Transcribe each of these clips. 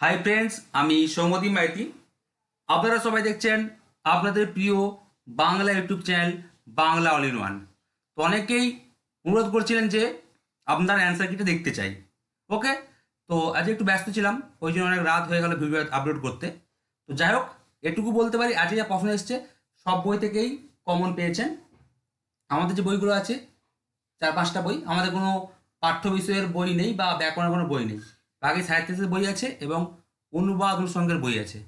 Hi friends আমি সৌমদী মাইতি। আপনারা সবাই দেখছেন আপনাদের প্রিয় Bangla YouTube channel Bangla all in one. তো অনেকেই অনুরোধ করছিলেন যে আপনার অ্যান্সার কিটা দেখতে চাই। ওকে তো আজ একটু ব্যস্ত ছিলাম, ওই জন্য অনেক রাত হয়ে গেল ভিডিও আপলোড করতে। তো যাই হোক, এটুকু বলতে পারি আজকে যা প্রশ্ন এসছে, সব বই থেকেই কমন পেয়েছেন। আমাদের যে বইগুলো আছে, চার পাঁচটা বই, আমাদের কোনো পাঠ্য বিষয়ের বই নেই বা ব্যাকরণের কোনো বই নেই। বাকি সাহিত্যের বই আছে এবং অনুবাদ অনুসঙ্গের বই আছে।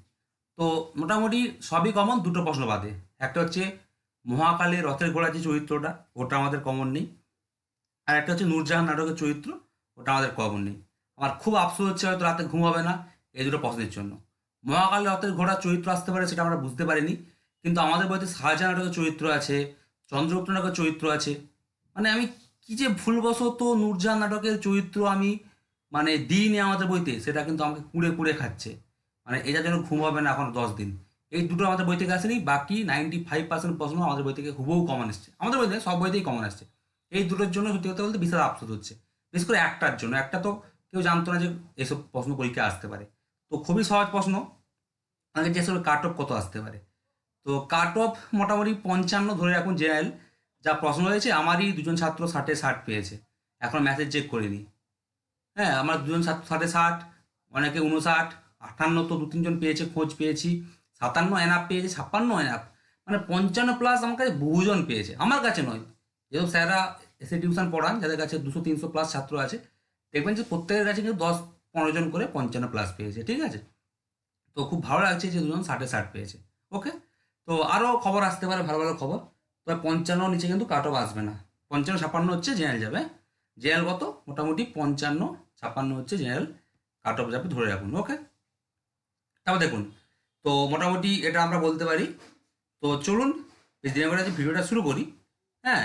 তো মোটামুটি সবই কমন দুটো প্রশ্ন বাদে। একটা হচ্ছে, মহাকালে রথের ঘোড়া যে চরিত্রটা, ওটা আমাদের কমন নেই। আর একটা হচ্ছে নূরজাহান নাটকের চরিত্র, ওটা আমাদের কমন নেই। আমার খুব আফসোস হচ্ছে হয়তো রাতে ঘুম হবে না এই দুটো প্রশ্নের জন্য। মহাকালে রথের ঘোড়া চরিত্র আসতে পারে সেটা আমরা বুঝতে পারিনি, কিন্তু আমাদের বইতে শাহজাহান নাটকের চরিত্র আছে, চন্দ্রগুপ্ত নাটকের চরিত্র আছে। মানে আমি কি যে ভুলবশত নূরজাহান নাটকের চরিত্র আমি মানে দিইনি আমাদের বইতে সেটা কিন্তু আমাকে কুড়ে কুড়ে খাচ্ছে। মানে এটার জন্য ঘুম হবে না এখন দশ দিন। এই দুটো আমাদের বই থেকে আসেনি, বাকি নাইনটি ফাইভ পার্সেন্ট প্রশ্ন আমাদের বই থেকে হুবহু কমন এসছে। আমাদের বইতে সব বইতেই কমন আসছে। এই দুটোর জন্য সত্যি কথা বলতে বিশাল আফসোস হচ্ছে। বিশেষ করে একটার জন্য। একটা তো কেউ জানতো না যে এসব প্রশ্ন পরীক্ষা আসতে পারে। তো খুবই সহজ প্রশ্ন। আমাকে যে কাট অফ কত আসতে পারে? তো কাট অফ মোটামুটি পঞ্চান্ন ধরে রাখুন জেনারেল যা প্রশ্ন হয়েছে আমারই দুজন ছাত্র ষাটে ষাট পেয়েছে। এখন ম্যাসেজ চেক করিনি। হ্যাঁ আমার দুজন ছাত্র ষাটে অনেকে উনষাট আটান্ন তো দু তিনজন পেয়েছে, খোঁজ পেয়েছি। সাতান্ন এনাপ পেয়েছে, ছাপ্পান্ন এনাপ মানে পঞ্চান্ন প্লাস আমার কাছে বহুজন পেয়েছে, আমার কাছে নয়। যেসব স্যাররা এসে টিউশন পড়ান, যাদের কাছে দুশো, তিনশো প্লাস ছাত্র আছে, দেখবেন যে প্রত্যেকের কাছে কিন্তু দশ, পনেরো জন করে পঞ্চান্ন প্লাস পেয়েছে, ঠিক আছে? তো খুব ভালো লাগছে যে দুজন ষাটে ষাট পেয়েছে ওকে তো আরও খবর আসতে পারে, ভালো ভালো খবর। তবে পঞ্চান্ন নিচে কিন্তু কাট অফ আসবে না। পঞ্চান্ন, ছাপ্পান্ন হচ্ছে জেনারেল যাবে জেনারেল কত? মোটামুটি পঞ্চান্ন ছাপান্ন হচ্ছে জেনারেল কাট অফ যাবে ধরে রাখুন ওকে তারপর দেখুন, তো মোটামুটি এটা আমরা বলতে পারি। তো চলুন দিনের করে ভিডিওটা শুরু করি হ্যাঁ?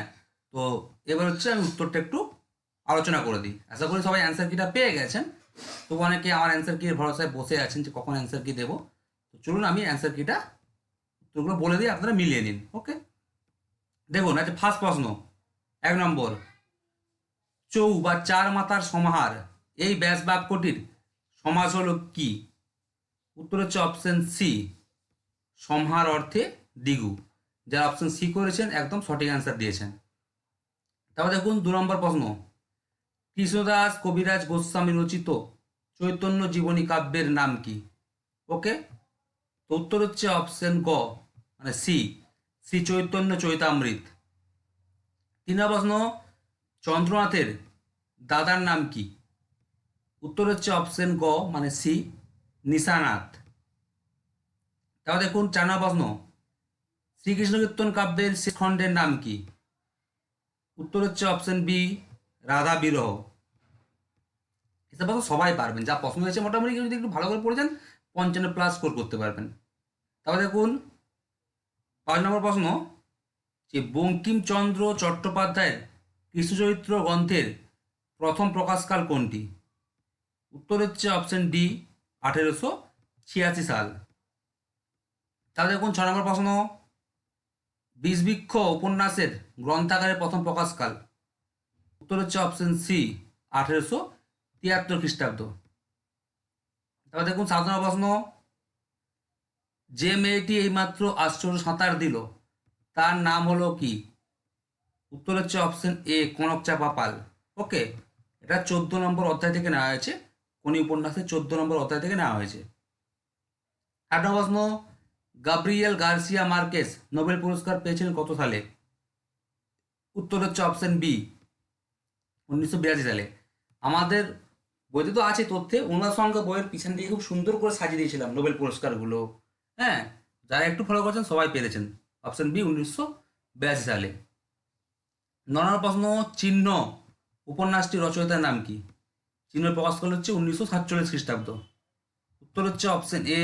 তো এবার হচ্ছে আমি উত্তরটা একটু আলোচনা করে দিই। আশা করি সবাই অ্যান্সার কিটা পেয়ে গেছেন। তো অনেকে আমার অ্যান্সার কির ভরসায় বসে আছেন যে কখন অ্যান্সার কি দেবো। তো চলুন আমি অ্যান্সার কিটা উত্তরগুলো বলে দিই, আপনারা মিলিয়ে নিন ওকে দেখুন আচ্ছা ফার্স্ট প্রশ্ন, এক নম্বর চৌ বা চার মাতার সমাহার, এই ব্যাস বাক্যটির সমাস হল কি? উত্তর হচ্ছে অপশন সি সমহার অর্থে দিগু। যারা অপশন সি করেছেন, একদম সঠিক অ্যান্সার দিয়েছেন। তারপর দেখুন, দু নম্বর প্রশ্ন। কৃষ্ণদাস কবিরাজ গোস্বামী রচিত চৈতন্য জীবনী কাব্যের নাম কি? ওকে? তো উত্তর হচ্ছে অপশন গ মানে সি শ্রী চৈতন্য চৈতামৃত। তিন প্রশ্ন চন্দ্রনাথের দাদার নাম কি? উত্তর হচ্ছে অপশন গ মানে সি, নিশানাথ। তারপর দেখুন, চার নম্বর প্রশ্ন। শ্রীকৃষ্ণ কীর্তন কাব্যের শেষ খণ্ডের নাম কি? উত্তর হচ্ছে অপশন বি রাধা বিরহ। এসব প্রশ্ন সবাই পারবেন। যা প্রশ্ন হয়েছে মোটামুটি যদি একটু ভালো করে পড়ে যান, পঞ্চান্ন প্লাস স্কোর করতে পারবেন। তারপর দেখুন, পাঁচ নম্বর প্রশ্ন। যে বঙ্কিমচন্দ্র চট্টোপাধ্যায়ের কৃষ্ণচরিত্র গ্রন্থের প্রথম প্রকাশকাল কোনটি? উত্তর হচ্ছে অপশন ডি আঠেরোশো ছিয়াশি সাল। তাহলে দেখুন, ছ নম্বর প্রশ্ন। বিষবৃক্ষ উপন্যাসের গ্রন্থাগারের প্রথম প্রকাশকাল। উত্তর হচ্ছে অপশন সি আঠেরোশো তিয়াত্তর খ্রিস্টাব্দ। তারপর দেখুন, সাত নম্বর প্রশ্ন। যে মেয়েটি এইমাত্র আশ্চর্য সাঁতার দিল, তার নাম হলো কি? উত্তর হচ্ছে অপশন এ কনক চাপা পাল। ওকে এটা চোদ্দ নম্বর অধ্যায় থেকে নেওয়া হয়েছে। কোন উপন্যাসের চোদ্দ নম্বর অধ্যায় থেকে নেওয়া হয়েছে। নম্বর প্রশ্ন গাব্রিয়েল গার্সিয়া মার্কেস নোবেল পুরস্কার পেয়েছিলেন কত সালে? উত্তর হচ্ছে অপশন বি উনিশশো বিরাশি সালে। আমাদের বইতে তো আছে তথ্যে, ওনার সঙ্গে বইয়ের পিছন দিকে খুব সুন্দর করে সাজিয়ে দিয়েছিলাম নোবেল পুরস্কারগুলো। হ্যাঁ? যারা একটু ফলো করছেন সবাই পেরেছেন। অপশন বি উনিশশো বিরাশি সালে। ন নম্বর প্রশ্ন চিহ্ন উপন্যাসটি রচয়িতার নাম কি? চিহ্ন প্রকাশকাল হচ্ছে উনিশশো সাতচল্লিশ খ্রিস্টাব্দ। উত্তর হচ্ছে অপশন এ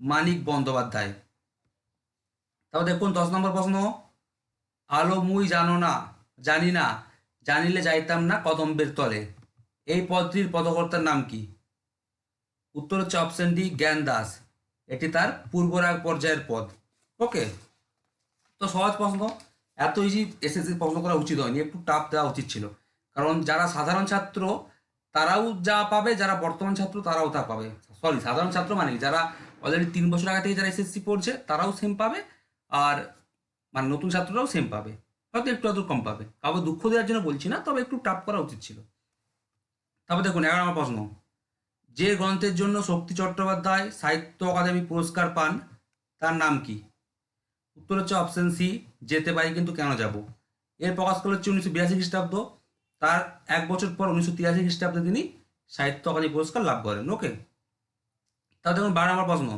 মানিক বন্দ্যোপাধ্যায়। তারপর দেখুন, দশ নম্বর প্রশ্ন। আলো মুই জানো না, জানি না, জানিলে যাইতাম না কদম্বের তলে। এই পদটির পদকর্তার নাম কি? উত্তর হচ্ছে অপশন ডি জ্ঞান দাস। এটি তার পূর্বরাগ পর্যায়ের পদ। ওকে তো সহজ প্রশ্ন। এত ইজি এসএসসি প্রশ্ন করা উচিত হয়নি, একটু টাফ দেওয়া উচিত ছিল। কারণ যারা সাধারণ ছাত্র, তারাও যা পাবে, যারা বর্তমান ছাত্র, তারাও তা পাবে। সরি সাধারণ ছাত্র মানে যারা অলরেডি তিন বছর আগে থেকে যারা এসএসসি পড়ছে, তারাও সেম পাবে, আর মানে নতুন ছাত্ররাও সেম পাবে। হয়তো একটু আধটু কম পাবে। কাউকে দুঃখ দেওয়ার জন্য বলছি না, তবে একটু টাপ করা উচিত ছিল। তারপর দেখুন, এগারো নম্বর প্রশ্ন। যে গ্রন্থের জন্য শক্তি চট্টোপাধ্যায় সাহিত্য অকাদেমি পুরস্কার পান, তার নাম কি? উত্তর হচ্ছে অপশন সি যেতে পারি, কিন্তু কেন যাব? এর প্রকাশ করা হচ্ছে উনিশশো বিরাশি খ্রিস্টাব্দ। তার এক বছর পর উনিশশো তিরাশি খ্রিস্টাব্দে তিনি সাহিত্য অকাদেমি পুরস্কার লাভ করেন। ওকে তা দেখুন, বারো নম্বর প্রশ্ন।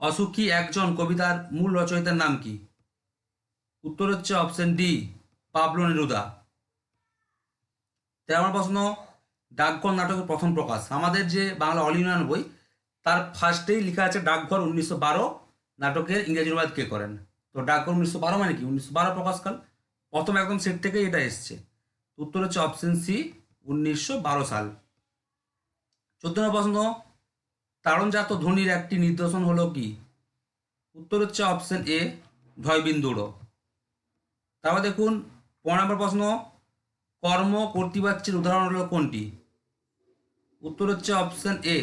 অসুখী একজন কবিতার মূল রচয়িতার নাম কি? উত্তর হচ্ছে অপশন ডি পাবলো নেরুদা। তেরো নম্বর প্রশ্ন, ডাকঘর নাটকের প্রথম প্রকাশ। আমাদের যে বাংলা অল ইউনিয়ন বই, তার ফার্স্টেই লেখা আছে, ডাকঘর উনিশশো বারো, নাটকের ইংরেজি অনুবাদ কে করেন? তো ডাকঘর উনিশশো বারো মানে কি? উনিশশো বারো প্রকাশকাল প্রথম একদম সেট থেকে এটা এসছে। উত্তর হচ্ছে অপশন সি উনিশশো বারো সাল। চোদ্দ নম্বর প্রশ্ন, তারণজাত ধ্বনির একটি নিদর্শন হলো কি? উত্তর হচ্ছে অপশন এ ঢয়বিন্দুড়ো তারপর দেখুন পনেরো নম্বর প্রশ্ন, কর্ম কর্তৃবাচ্যের উদাহরণ হলো কোনটি? উত্তর হচ্ছে অপশন এ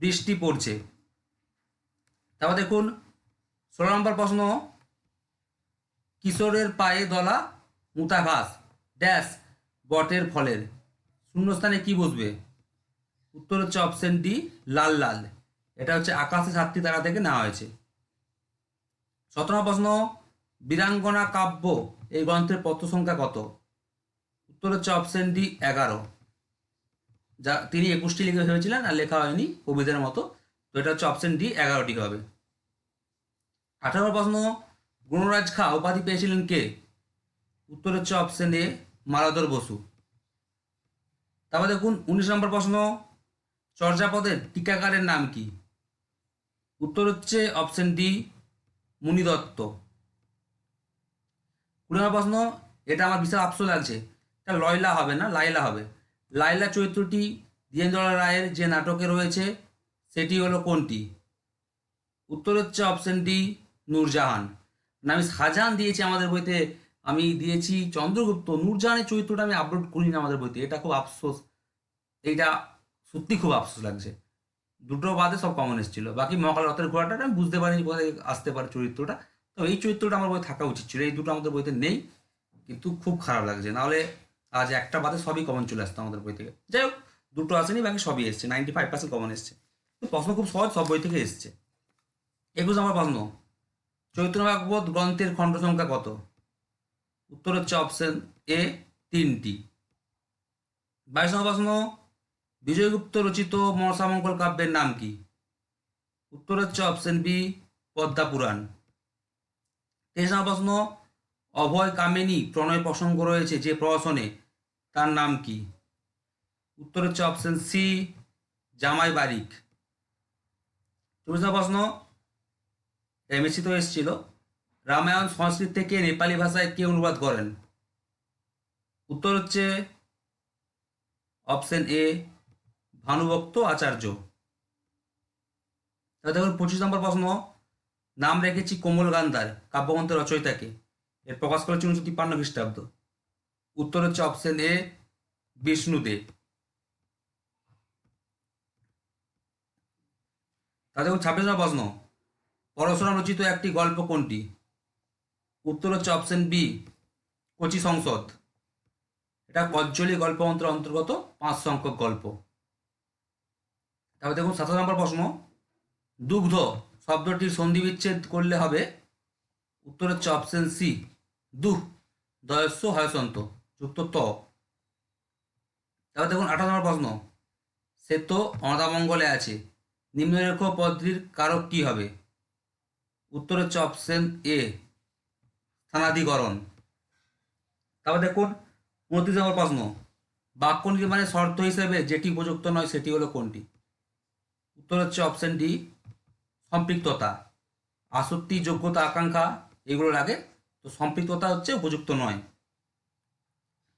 বৃষ্টি পড়ছে। তারপর দেখুন ষোলো নম্বর প্রশ্ন। কিশোরের পায়ে দলা মুতা ঘাস ড্যাশ বটের ফলের। শূন্যস্থানে কি বসবে? উত্তর হচ্ছে অপশন ডি লাল লাল। এটা হচ্ছে আকাশে সাতটি তারা থেকে নেওয়া হয়েছে। সতেরো প্রশ্ন, বীরাঙ্গনা কাব্য এই গ্রন্থের পত্র সংখ্যা কত? উত্তর হচ্ছে অপশন ডি এগারো। যা, তিনি একুশটি লিখে ভেবেছিলেন আর লেখা হয়নি কবিদের মতো। তো এটা হচ্ছে অপশন ডি এগারোটি হবে। আঠারো প্রশ্ন, গুণরাজ খা, উপাধি পেয়েছিলেন কে? উত্তর হচ্ছে অপশন এ মালাধর বসু। তারপর দেখুন, উনিশ নম্বর প্রশ্ন, চর্যাপদের টিকাকারের নাম কি? উত্তর হচ্ছে অপশন ডি মুনি দত্ত। কুড়ি নম্বর প্রশ্ন, এটা আমার বিশাল আফসোস লাগছে। এটা লয়লা হবে না? লাইলা হবে। লাইলা চরিত্রটি দ্বিজেন্দ্র রায়ের যে নাটকে রয়েছে, সেটি হলো কোনটি? উত্তর হচ্ছে অপশন ডি নূরজাহান। না আমি শাহজাহান দিয়েছি আমাদের বইতে, আমি দিয়েছি চন্দ্রগুপ্ত, নূরজাহানের চরিত্রটা আমি আপলোড করিনি আমাদের বইতে, এটা খুব আফসোস। এইটা সত্যি খুব আফসোস লাগছে। দুটো বাদে সব কমন এসেছিল। বাকি মকাল রথের ঘোড়াটা আমি বুঝতে পারিনি কোথায় আসতে পারে চরিত্রটা। তো এই চরিত্রটা আমার বই থাকা উচিত ছিল, এই দুটো আমাদের বইতে নেই, কিন্তু খুব খারাপ লাগছে। নাহলে আজ একটা বাদে সবই কমন চলে আসতো আমাদের বই থেকে। যাই হোক, দুটো আসেনি, বাকি সবই এসছে নাইনটি ফাইভ পার্সেন্ট কমন এসছে প্রশ্ন খুব সহজ, সব বই থেকে এসছে। একুশ আমার প্রশ্ন। চৈতন্য ভাগবত গ্রন্থের খণ্ড সংখ্যা কত? উত্তর হচ্ছে অপশন এ তিনটি। বাইশ প্রশ্ন, বিজয়গুপ্ত রচিত মনসামঙ্গল কাব্যের নাম কি? উত্তর হচ্ছে অপশন বি পদ্মা পুরাণ। তেইশ প্রশ্ন, অভয় কামিনী প্রণয় প্রসঙ্গ রয়েছে যে প্রহসনে, তার নাম কি? উত্তর হচ্ছে অপশন সি জামাই বারিক। চব্বিশ প্রশ্ন এমএসসি তো এসেছিল। রামায়ণ, সংস্কৃত থেকে নেপালি ভাষায় কে অনুবাদ করেন। উত্তর হচ্ছে অপশন এ, ভানুভক্ত আচার্য। দেখুন, পঁচিশ নম্বর প্রশ্ন। নাম রেখেছি কোমল গান্ধার, কাব্যগ্রন্থের রচয়িতাকে। এর প্রকাশ করেছে উনিশশো তিপ্পান্ন খ্রিস্টাব্দ। উত্তর হচ্ছে অপশন এ বিষ্ণুদেব তাহলে দেখুন, ছাব্বিশ নম্বর প্রশ্ন। পরশুরাম রচিত একটি গল্প কোনটি? উত্তর হচ্ছে অপশন বি কচি সংসদ। এটা কজ্জলি গল্পমন্ত্রের অন্তর্গত পাঁচ সংখ্যক গল্প। তারপর দেখুন, সাতাশ নম্বর প্রশ্ন। দুগ্ধ শব্দটির সন্ধি বিচ্ছেদ করলে হবে। উত্তর হচ্ছে অপশন সি দুহ দয়স্য, হয়সন্ত। যুক্ত ত। তারপর দেখুন আঠাশ নম্বর প্রশ্ন। সে তো অনাদামঙ্গলে আছে। নিম্নরেখ পদটির কারক কি হবে? উত্তর হচ্ছে অপশন এ স্থানাধিকরণ। তারপর দেখুন উনত্রিশ নম্বর প্রশ্ন। বাক্য নির্মাণের শর্ত হিসেবে যেটি উপযুক্ত নয় সেটি হলো কোনটি? উত্তর হচ্ছে অপশন ডি সম্পৃক্ততা। আসক্তি, যোগ্যতা, আকাঙ্ক্ষা, এগুলোর আগে। তো সম্পৃক্ততা হচ্ছে উপযুক্ত নয়।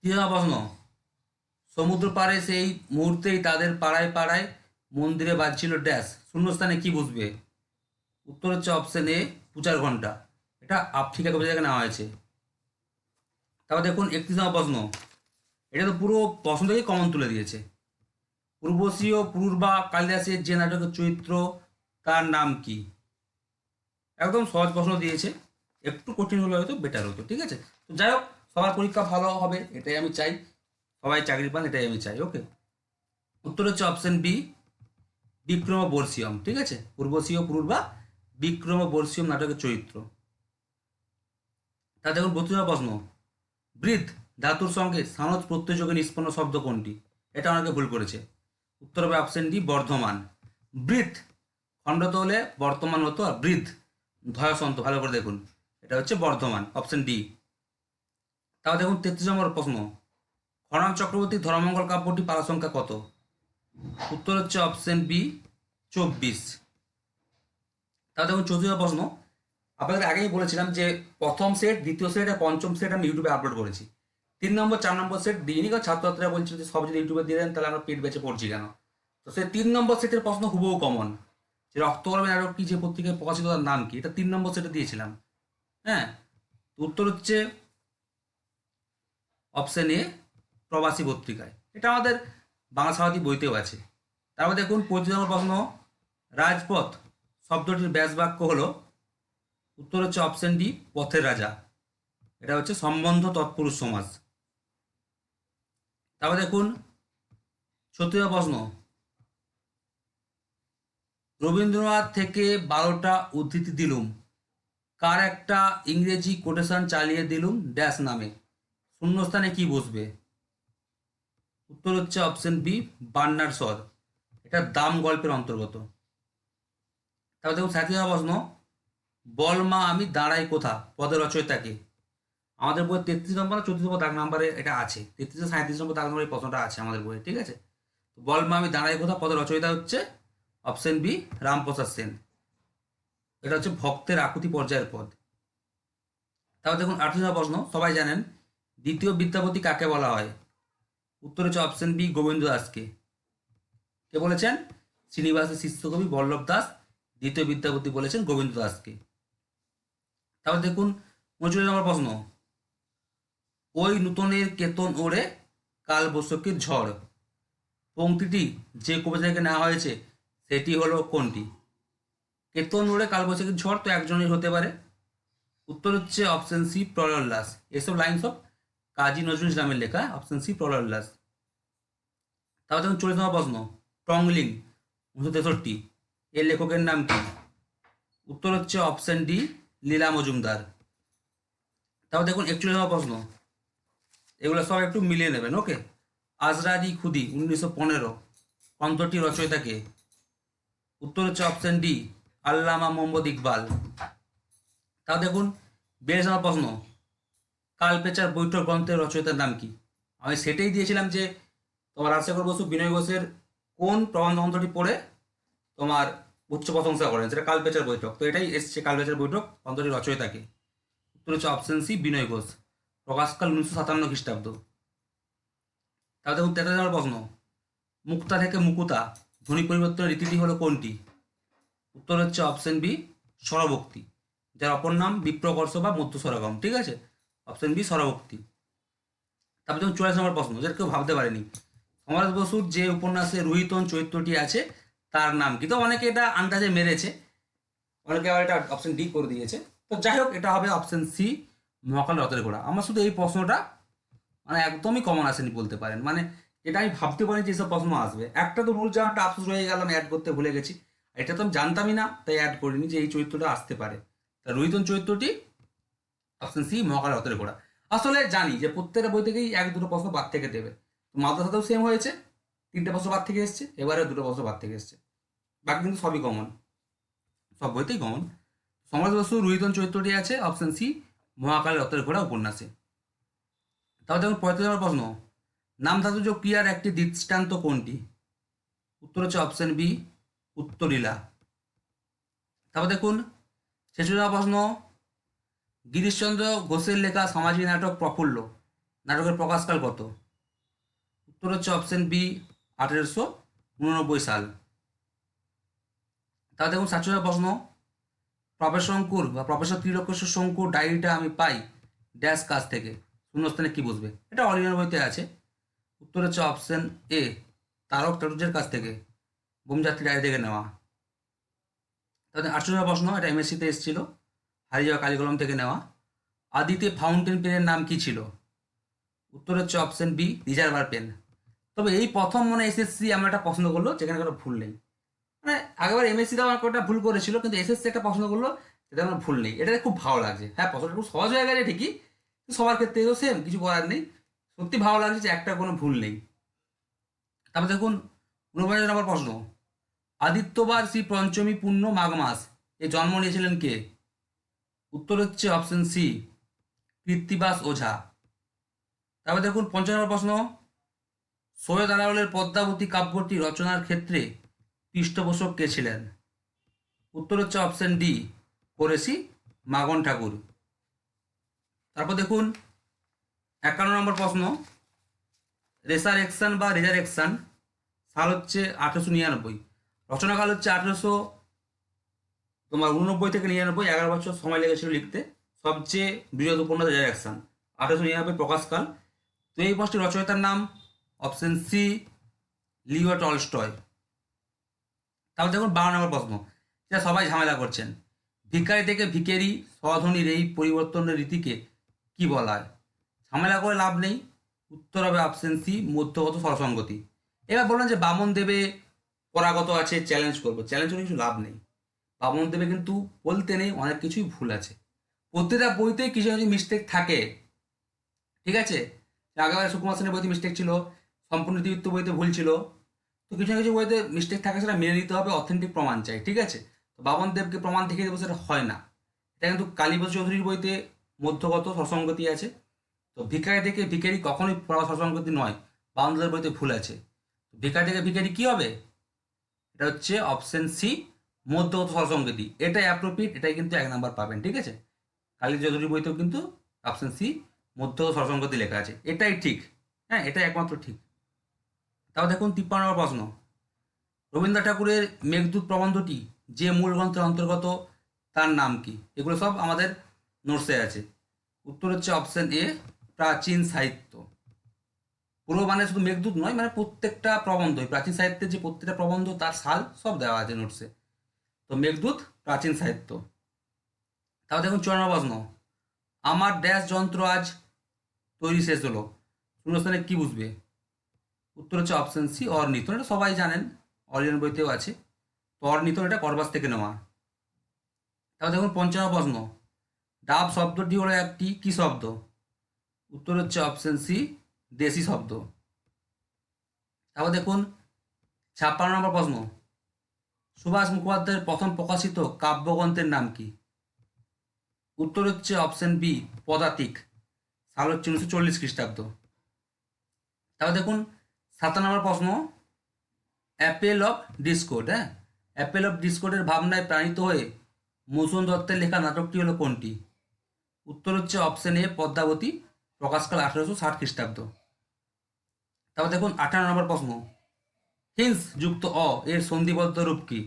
তৃতীয় প্রশ্ন, সমুদ্র পাড়ে সেই মুহূর্তেই তাদের পাড়ায় পাড়ায় মন্দিরে বাজছিল ড্যাশ। শূন্যস্থানে কি বুঝবে? উত্তর হচ্ছে অপশন এ পূজার ঘণ্টা এটা আফ্রিকা কবিতা থেকে নেওয়া হয়েছে। তারপর দেখুন, একত্রিশ নম্বর প্রশ্ন। এটা তো পুরো প্রশ্ন থেকেই কমন তুলে দিয়েছে। পূর্বশীয় পূর্বা কালিদাসের যে নাটকের চরিত্র, তার নাম কি? একদম সহজ প্রশ্ন দিয়েছে। একটু কঠিন হলে হয়তো বেটার হতো, ঠিক আছে? তো যাই হোক, সবার পরীক্ষা ভালো হবে, এটাই আমি চাই। সবাই চাকরি পান, এটাই আমি চাই ওকে উত্তর হচ্ছে অপশন বি বিক্রম বর্ষিয়ম ঠিক আছে? পূর্বশীয় পূর্বা বিক্রম বর্ষিয়ম নাটকের চরিত্র। তা দেখুন বত্রিশ প্রশ্ন বৃদ্ধ ধাতুর সঙ্গে সানজ প্রত্যয়যোগে নিষ্পন্ন শব্দ কোনটি? এটা অনেকে ভুল করেছে। উত্তর হবে অপশন ডি বর্ধমান। বৃদ্ধ খণ্ডত হলে বর্তমান হতো আর বৃদ্ধ ধয়াসন্ত, ভালো করে দেখুন। এটা হচ্ছে বর্ধমান অপশন ডি তাও দেখুন, তেত্রিশ নম্বর প্রশ্ন। খনান চক্রবর্তী ধর্মঙ্গল কাব্যটি পারা সংখ্যা কত? উত্তর হচ্ছে অপশন বি চব্বিশ। তাও দেখুন চতুর্থ প্রশ্ন। আপনাদের আগেই বলেছিলাম যে প্রথম সেট দ্বিতীয় সেট আর পঞ্চম সেট আমি ইউটিউবে আপলোড করেছি। তিন নম্বর, চার নম্বর সেট দিইনি কারণ ছাত্রছাত্রীরা বলছিল যে সব যদি ইউটিউবে দিয়ে দেন, তাহলে আমরা পেট বেঁচে পড়ছি কেন? তো সেই তিন নম্বর সেটের প্রশ্ন হুবহু কমন যে রক্তকর্মী নাটক কি যে পত্রিকায় প্রকাশিত তার নাম কি? এটা তিন নম্বর সেটে দিয়েছিলাম। হ্যাঁ? উত্তর হচ্ছে অপশন এ প্রবাসী পত্রিকায়। এটা আমাদের বাংলা সাহিত্যিক বইতেও আছে। তারপর দেখুন, পঁচিশ নম্বর প্রশ্ন, রাজপথ শব্দটির ব্যাস বাক্য হলো, উত্তর হচ্ছে অপশন ডি পথের রাজা। এটা হচ্ছে সম্বন্ধ তৎপুরুষ সমাজ। তারপর দেখুন ছত্রিশ প্রশ্ন। রবীন্দ্রনাথ থেকে বারোটা উদ্ধৃতি দিলুম। কার একটা ইংরেজি কোটেশন চালিয়ে দিলুম ড্যাশ নামে। শূন্যস্থানে কি বসবে? উত্তর হচ্ছে অপশন বি বান্নার স্বর। এটা দাম গল্পের অন্তর্গত। তারপর দেখুন সাথী প্রশ্ন? বল মা, আমি দাঁড়াই কোথা? পদের রচয়িতাকে আমাদের বইয়ে তেত্রিশ নম্বর আর চৌত্রিশ নম্বর দাগ নাম্বারে এটা আছে। তেত্রিশ সাঁত্রিশ নম্বর দাগ নম্বরে প্রশ্নটা আছে আমাদের বইয়ে, ঠিক আছে? বল মা, আমি দাঁড়াই কোথা? পদের রচয়িতা হচ্ছে অপশন বি, রামপ্রসাদ সেন। এটা হচ্ছে ভক্তের আকুতি পর্যায়ের পদ। তারপর দেখুন আঠারো নম্বর প্রশ্ন, সবাই জানেন, দ্বিতীয় বিদ্যাপতি কাকে বলা হয়? উত্তর হচ্ছে অপশন বি, গোবিন্দ দাসকে। কে বলেছেন? শ্রীনিবাসের শিষ্যকবি বল্লভ দাস দ্বিতীয় বিদ্যাপতি বলেছেন গোবিন্দ দাসকে তারপর দেখুন উনচল্লিশ নম্বর প্রশ্ন। ওই নূতনের কেতন ওড়ে কাল বৈশাখীর ঝড়। পংক্তিটি যে কবিতা থেকে নেওয়া হয়েছে, সেটি হলো কোনটি? কেতন ওড়ে কাল বৈশাখীর ঝড় তো একজনের হতে পারে। উত্তর হচ্ছে অপশন সি প্রলল্লাস এসব লাইন সব কাজী নজরুল ইসলামের লেখা, অপশন সি প্রলল্লাস তারপর দেখুন চল্লিশ নম্বর প্রশ্ন, টংলিং, উনিশশো তেষট্টি। এর লেখকের নাম কি? উত্তর হচ্ছে অপশন ডি লীলা মজুমদার। তারপর দেখুন একচল্লিশ নম্বর প্রশ্ন। এগুলো সব একটু মিলিয়ে নেবেন ওকে আজরারি খুদি, উনিশশো পনেরো। গ্রন্থটি রচয়িতাকে। উত্তর হচ্ছে অপশন ডি আল্লামা মোহাম্মদ ইকবাল। তাও দেখুন, বেশ নম্বর প্রশ্ন। কালপেচার বৈঠক গ্রন্থের রচয়িতার নাম কি? আমি সেটাই দিয়েছিলাম যে, তোমার রাজশেখর বসু, বিনয় ঘোষের কোন প্রবন্ধ গ্রন্থটি পড়ে তোমার উচ্চ প্রশংসা করেন সেটা কালপেচার বৈঠক। তো এটাই এসছে কালপেচার বৈঠক গ্রন্থটি রচয়িতাকে। উত্তর হচ্ছে অপশন সি, বিনয় ঘোষ। প্রকাশকাল উনিশশো সাতান্ন খ্রিস্টাব্দ। তাহলে দেখুন তেতাল্লিশ প্রশ্ন, মুক্তা থেকে মুকুতা, ধ্বনি পরিবর্তনের রীতিটি হলো কোনটি? উত্তর হচ্ছে অপশন বি, স্বরভক্তি, যার অপর নাম বিপ্রকর্ষ বা মধ্য স্বরগম, ঠিক আছে? অপশন বি, স্বরভক্তি। তারপর দেখুন চুয়াল্লিশ নম্বর প্রশ্ন, যেটা কেউ ভাবতে পারেনি সমরেশ বসুর যে উপন্যাসে রোহিতন চরিত্রটি আছে তার নাম। কি তো অনেকে এটা আন্দাজে মেরেছে। অনেকে আবার এটা অপশন ডি করে দিয়েছে। তো যাই হোক, এটা হবে অপশন সি মহাকাল রথের ঘোড়া। আমার শুধু এই প্রশ্নটা মানে একদমই কমন আসেনি বলতে পারেন। মানে এটা আমি ভাবতে পারি যে সব প্রশ্ন আসবে। একটা তো রুল জানাটা আফসোস রয়ে গেলাম অ্যাড করতে ভুলে গেছি। এটা তো আমি জানতামই না, তাই অ্যাড করিনি যে এই চরিত্রটা আসতে পারে। তা রোহিতন চরিত্রটি অপশন সি মহাকাল রথের ঘোড়া। আসলে জানি যে প্রত্যেকটা বই থেকেই এক দুটো প্রশ্ন বাদ থেকে দেবে। মাদ্রাসাতেও সেম হয়েছে। তিনটে প্রশ্ন বাদ থেকে এসছে এবারে দুটো প্রশ্ন বাদ থেকে এসছে। বাকি কিন্তু সবই কমন সব বইতেই কমন সমাজ বসু রুহিতন চরিত্রটি আছে অপশন সি মহাকাল রথের ঘোড়া উপন্যাসে। তাহলে দেখুন পঁয়ত্রিশ নম্বর প্রশ্ন। নাম ধাতুজ ক্রিয়ার একটি দৃষ্টান্ত কোনটি? উত্তর হচ্ছে অপশন বি উত্তরীলা তারপর দেখুন ছেচল্লিশ প্রশ্ন। গিরিশচন্দ্র ঘোষের লেখা সামাজিক নাটক প্রফুল্ল। নাটকের প্রকাশকাল কত? উত্তর হচ্ছে অপশন বি আঠেরোশো উননব্বই সাল। তা দেখুন সাতচল্লিশ প্রশ্ন। প্রফেসর শঙ্কুর বা প্রফেসর ত্রিলকেশ্বর শঙ্কুর ডায়েরিটা আমি পাই ড্যাশ কাছ থেকে। শূন্যস্থানে কি বুঝবে? এটা অরিজিনাল বইতে আছে। উত্তর হচ্ছে অপশন এ, তারক চাটুর্যের কাছ থেকে। বোমযাত্রী ডায়েরি থেকে নেওয়া। তাদের আটশো নম্বর প্রশ্ন, এটা এমএসসিতে এসেছিল। হারিয়ে যাওয়া কালিকলম থেকে নেওয়া। আদিতে ফাউন্টেন পেনের নাম কি ছিল? উত্তর হচ্ছে অপশন বি রিজার্ভার পেন তবে এই প্রথম মনে এসএসসি আমার একটা পছন্দ করল, যেখানে কোনো ভুল নেই। মানে আগেবার এমএসসিতে আমার একটা ভুল করেছিল, কিন্তু এসএসসি একটা পছন্দ করল যেটা আমার ভুল নেই। এটা খুব ভালো লাগছে। হ্যাঁ প্রশ্নটা খুব সহজ হয়ে গেছে ঠিকই সবার ক্ষেত্রে তো সেম কিছু করার নেই। সত্যি ভালো লাগছে যে একটা কোনো ভুল নেই। তারপর দেখুন ঊনপঞ্চাশ নম্বর প্রশ্ন। আদিত্যবার শ্রী পঞ্চমী পূর্ণ মাঘ মাস, এ জন্ম নিয়েছিলেন কে? উত্তর হচ্ছে অপশন সি কৃত্তিবাস ওঝা। তারপর দেখুন, পঞ্চাশ নম্বর প্রশ্ন। সৈয়দ আলাউলের পদ্মাবতী কাব্যটি রচনার ক্ষেত্রে পৃষ্ঠপোষক কে ছিলেন। উত্তর হচ্ছে অপশন ডি করেছি মাগন ঠাকুর। তারপর দেখুন, একান্ন নম্বর প্রশ্ন, রেসারেকশন বা রেজারেকশন, সাল হচ্ছে আঠেরোশো নিরানব্বই। রচনাকাল হচ্ছে আঠেরোশো, তোমার উননব্বই থেকে নিরানব্বই, এগারো বছর সময় লেগেছিল লিখতে। সবচেয়ে বৃহৎ উপন্যাস রেজারেকশন, আঠেরোশো নিরানব্বই প্রকাশকাল তো এই পাঁচটি রচয়িতার নাম অপশন সি লিও টলস্টয়। তারপর দেখুন বারো নম্বর প্রশ্ন। যেটা সবাই ঝামেলা করছেন। ভিকারি থেকে ভিকেরি স্বধ্বনির এই পরিবর্তনের রীতিকে কি বলা হয়? ঝামেলা করে লাভ নেই। উত্তর হবে অপশন সি, মধ্যগত স্বরসঙ্গতি এবার বললাম যে বামন দেবে পরাগত আছে চ্যালেঞ্জ করব। চ্যালেঞ্জ করে কিছু লাভ নেই। বামন দেবে কিন্তু বলতে নেই, অনেক কিছুই ভুল আছে। প্রত্যেকটা বইতেই কিছু কিছু মিস্টেক থাকে। ঠিক আছে? আগেবার সুকুমার সেনের বইতে মিস্টেক ছিল। সম্পূর্ণ ইতিবৃত্ত বইতে ভুল ছিল। তো কিছু না কিছু বইতে মিস্টেক থাকে, সেটা মেনে নিতে হবে অথেন্টিক প্রমাণ চাই, ঠিক আছে? তো বামন দেবকে প্রমাণ দেখিয়ে দেবো, সেটা হয় না। এটা কিন্তু কালীপদ চৌধুরীর বইতে মধ্যগত সসঙ্গতি আছে। তো ভিকারি থেকে ভিখারি কখনোই সসঙ্গতি নয় বাবন দেবের বইতে ভুল আছে। ভিকারি থেকে ভিখারি কী হবে? এটা হচ্ছে অপশন সি মধ্যগত সসঙ্গতি। এটাই অ্যাপ্রোপ্রিয়েট এটাই কিন্তু এক নাম্বার পাবেন, ঠিক আছে? কালী চৌধুরীর বইতেও কিন্তু অপশন সি মধ্যগত সসঙ্গতি লেখা আছে। এটাই ঠিক হ্যাঁ এটাই একমাত্র ঠিক। তাও দেখুন তিপ্পান্ন প্রশ্ন। রবীন্দ্রনাথ ঠাকুরের মেঘদূত প্রবন্ধটি যে মূল গ্রন্থের অন্তর্গত, তার নাম কি? এগুলো সব আমাদের নোটসে আছে। উত্তর হচ্ছে অপশন এ প্রাচীন সাহিত্য। পুরো মানে শুধু মেঘদূত নয় মানে প্রত্যেকটা প্রবন্ধ। প্রাচীন সাহিত্যের যে প্রত্যেকটা প্রবন্ধ, তার সাল সব দেওয়া আছে নোটসে তো মেঘদূত, প্রাচীন সাহিত্য। তাও দেখুন প্রশ্ন। আমার ড্যাশ যন্ত্র আজ তৈরি শেষ হলো। শূন্যস্থানে কি বুঝবে? উত্তর হচ্ছে অপশন সি অর্নিতন এটা সবাই জানেন অরিয়ন বইতেও আছে। তো অর্নিতন এটা করবাস থেকে নেওয়া। তারপর দেখুন পঞ্চান্ন প্রশ্ন ডাব শব্দটি হলো একটি কি শব্দ? উত্তর হচ্ছে অপশন সি দেশি শব্দ। তারপর দেখুন ছাপ্পান্ন নম্বর প্রশ্ন। সুভাষ মুখোপাধ্যায়ের প্রথম প্রকাশিত কাব্যগ্রন্থের নাম কি? উত্তর হচ্ছে অপশন বি পদাতিক। সাল হচ্ছে উনিশশো চল্লিশ খ্রিস্টাব্দ। তারপর দেখুন সাতান্ন নম্বর প্রশ্ন অ্যাপেল অফ ডিসকোড হ্যাঁ? অ্যাপেল অফ ডিসকোডের ভাবনায় প্রাণিত হয়ে মৌসুম দত্তের লেখা নাটকটি হলো কোনটি? উত্তর হচ্ছে অপশন এ পদ্মাবতী, প্রকাশকাল আঠারোশো ষাট খ্রিস্টাব্দ। তারপর দেখুন, আঠারো নম্বর প্রশ্ন হিন্স যুক্ত অ, এর সন্ধিবদ্ধ রূপ কি?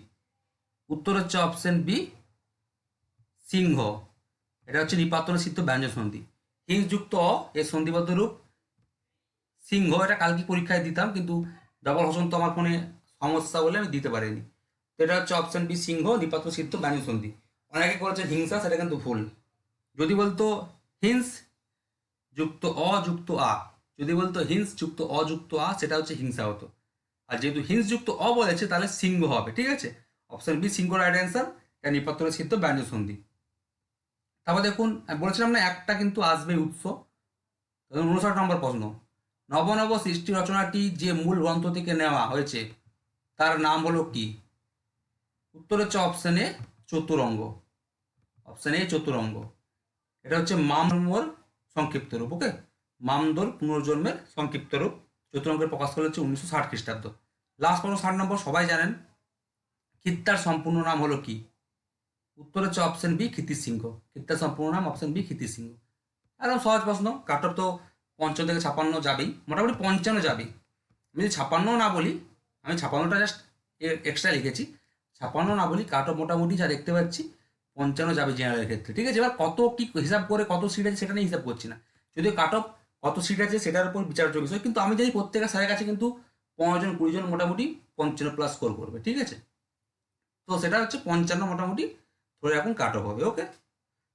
উত্তর হচ্ছে অপশন বি সিংহ। এটা হচ্ছে নিপাতন সিদ্ধ ব্যঞ্জন সন্ধি হিংস যুক্ত অ, এর সন্ধিবদ্ধ রূপ সিংহ, এটা কালকে পরীক্ষায় দিতাম, কিন্তু ডবল হসন তো আমার ফোনে সমস্যা বলে আমি দিতে পারিনি। তো এটা হচ্ছে অপশন বি সিংহ, নিপাত, সিদ্ধ ব্যঞ্জন সন্ধি। অনেকে করেছে হিংসা, সেটা কিন্তু ভুল। যদি বলতো হিংস যুক্ত অযুক্ত আ। যদি বলতো হিংস যুক্ত অযুক্ত আ, সেটা হচ্ছে হিংসা হতো। আর যেহেতু হিংস যুক্ত অ বলেছে, তাহলে সিংহ হবে, ঠিক আছে? অপশন বি সিংহ রাইট অ্যান্সার এটা নিপাত্ত সিদ্ধ ব্যঞ্জন সন্ধি। তারপর দেখুন, বলেছিলাম না, একটা কিন্তু আসবে উৎস। উনষাট নম্বর প্রশ্ন। নবনব সৃষ্টি রচনাটি যে মূল গ্রন্থ থেকে নেওয়া হয়েছে, তার নাম হলো কি? উত্তর হচ্ছে option A Chaturanga. Option A Chaturanga. এটা হচ্ছে মামর সংক্ষিপ্ত রূপ ওকে মামদর পুনর্জন্মের সংক্ষিপ্ত রূপ। চতুরঙ্গের প্রকাশ করা হচ্ছে উনিশশো ষাট খ্রিস্টাব্দ। লাস্ট প্রশ্ন ষাট নম্বর সবাই জানেন। খিত্তার সম্পূর্ণ নাম হলো কি? উত্তর হচ্ছে অপশন বি ক্ষিতির সিংহ। খিত্তার সম্পূর্ণ নাম অপশন বি ক্ষিতির সিংহ। একদম সহজ প্রশ্ন কাটর তো পঞ্চান্ন থেকে ছাপান্ন যাবেই, মোটামুটি পঞ্চান্ন যাবেই। আমি যদি ছাপান্ন না বলি, আমি ছাপান্নটা জাস্ট এক্সট্রা লিখেছি, ছাপান্ন না বলি কাট মোটামুটি যা দেখতে পাচ্ছি, পঞ্চান্ন যাবে জেনারেলের ক্ষেত্রে। ঠিক আছে? এবার কত কি হিসাব করে কত সিট আছে সেটা নিয়ে হিসাব করছি না। যদিও কাট অফ কত সিট আছে সেটার উপর বিচার্য বিষয় কিন্তু আমি জানি প্রত্যেকের স্যারের কাছে কিন্তু পনেরো জন, কুড়ি জন মোটামুটি পঞ্চান্ন প্লাস স্কোর করবে। ঠিক আছে? তো সেটা হচ্ছে পঞ্চান্ন মোটামুটি ধরে রাখুন কাট অফ হবে। ওকে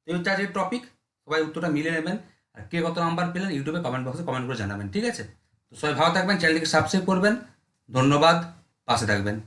এই হচ্ছে আজকের টপিক সবাই উত্তরটা মিলে নেবেন। আর কে কত নাম্বার পেলেন? ইউটিউবে কমেন্ট বক্সে কমেন্ট করে জানাবেন, ঠিক আছে? তো সবাই ভালো থাকবেন চ্যানেলটিকে সাবস্ক্রাইব করবেন। ধন্যবাদ, পাশে থাকবেন।